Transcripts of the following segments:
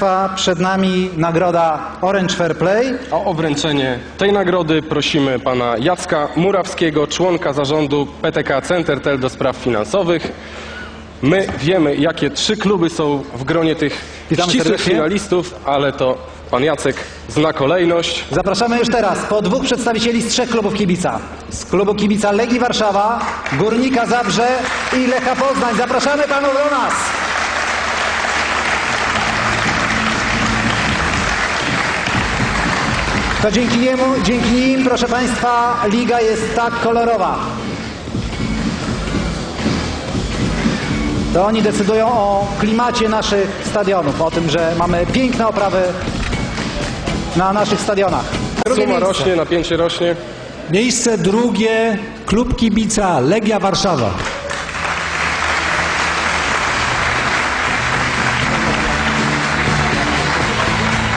Państwa, przed nami nagroda Orange Fair Play. A o wręczenie tej nagrody prosimy pana Jacka Murawskiego, członka zarządu PTK Centertel do spraw finansowych. My wiemy, jakie trzy kluby są w gronie tych Witamy ścisłych serdecznie. finalistów, ale to pan Jacek zna kolejność. Zapraszamy już teraz po dwóch przedstawicieli z trzech klubów kibica. Z klubu kibica Legii Warszawa, Górnika Zabrze i Lecha Poznań. Zapraszamy panów do nas. To dzięki niemu, dzięki nim, proszę Państwa, liga jest tak kolorowa. To oni decydują o klimacie naszych stadionów, o tym, że mamy piękne oprawy na naszych stadionach. Drugie Suma miejsce. rośnie, napięcie rośnie. Miejsce drugie, klub kibica Legia Warszawa.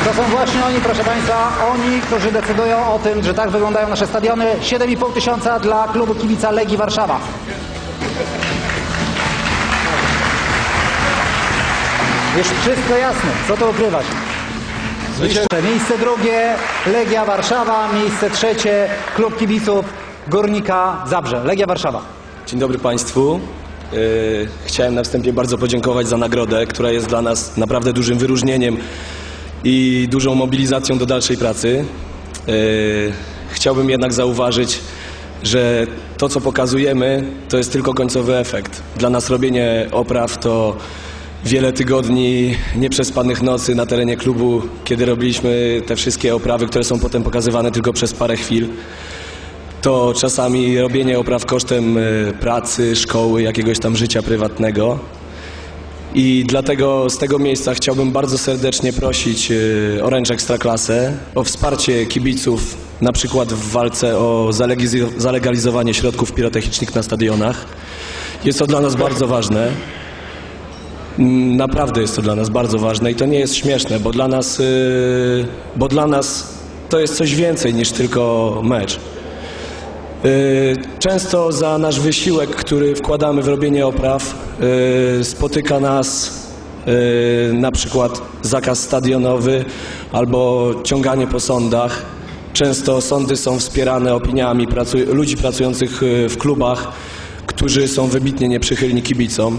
To są właśnie oni, proszę Państwa, oni, którzy decydują o tym, że tak wyglądają nasze stadiony. 7,5 tysiąca dla klubu kibica Legii Warszawa. Już wszystko jasne, co tu ukrywać. Jeszcze Miejsce drugie Legia Warszawa, miejsce trzecie klub kibiców Górnika Zabrze. Legia Warszawa. Dzień dobry Państwu. Yy, Chciałem na wstępie bardzo podziękować za nagrodę, która jest dla nas naprawdę dużym wyróżnieniem i dużą mobilizacją do dalszej pracy. Yy, Chciałbym jednak zauważyć, że to, co pokazujemy, to jest tylko końcowy efekt. Dla nas robienie opraw to wiele tygodni nieprzespanych nocy na terenie klubu, kiedy robiliśmy te wszystkie oprawy, które są potem pokazywane tylko przez parę chwil to czasami robienie opraw kosztem e, pracy, szkoły, jakiegoś tam życia prywatnego. I dlatego z tego miejsca chciałbym bardzo serdecznie prosić e, Orange Ekstraklasę o wsparcie kibiców na przykład w walce o zalegaliz- zalegalizowanie środków pirotechnicznych na stadionach. Jest to dla nas bardzo ważne. Mm, Naprawdę jest to dla nas bardzo ważne i to nie jest śmieszne, bo dla nas, yy, bo dla nas to jest coś więcej niż tylko mecz. Yy, Często za nasz wysiłek, który wkładamy w robienie opraw, spotyka nas yy, na przykład zakaz stadionowy albo ciąganie po sądach. Często sądy są wspierane opiniami pracuj- ludzi pracujących yy, w klubach, którzy są wybitnie nieprzychylni kibicom.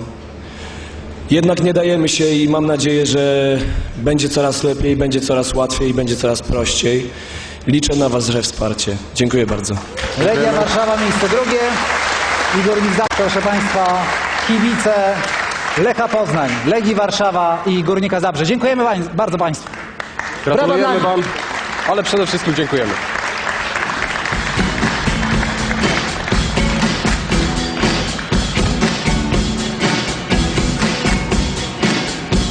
Jednak nie dajemy się i mam nadzieję, że będzie coraz lepiej, będzie coraz łatwiej będzie coraz prościej. Liczę na Was, że wsparcie. Dziękuję bardzo. Legia Warszawa, miejsce drugie. I Górnik Zabrze, proszę Państwa, kibice Lecha Poznań, Legii Warszawa i Górnika Zabrze. Dziękujemy bardzo Państwu. Brawa Gratulujemy Wam, ale przede wszystkim dziękujemy.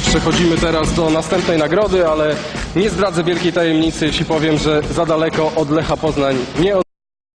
Przechodzimy teraz do następnej nagrody, ale nie zdradzę wielkiej tajemnicy, jeśli powiem, że za daleko od Lecha Poznań nie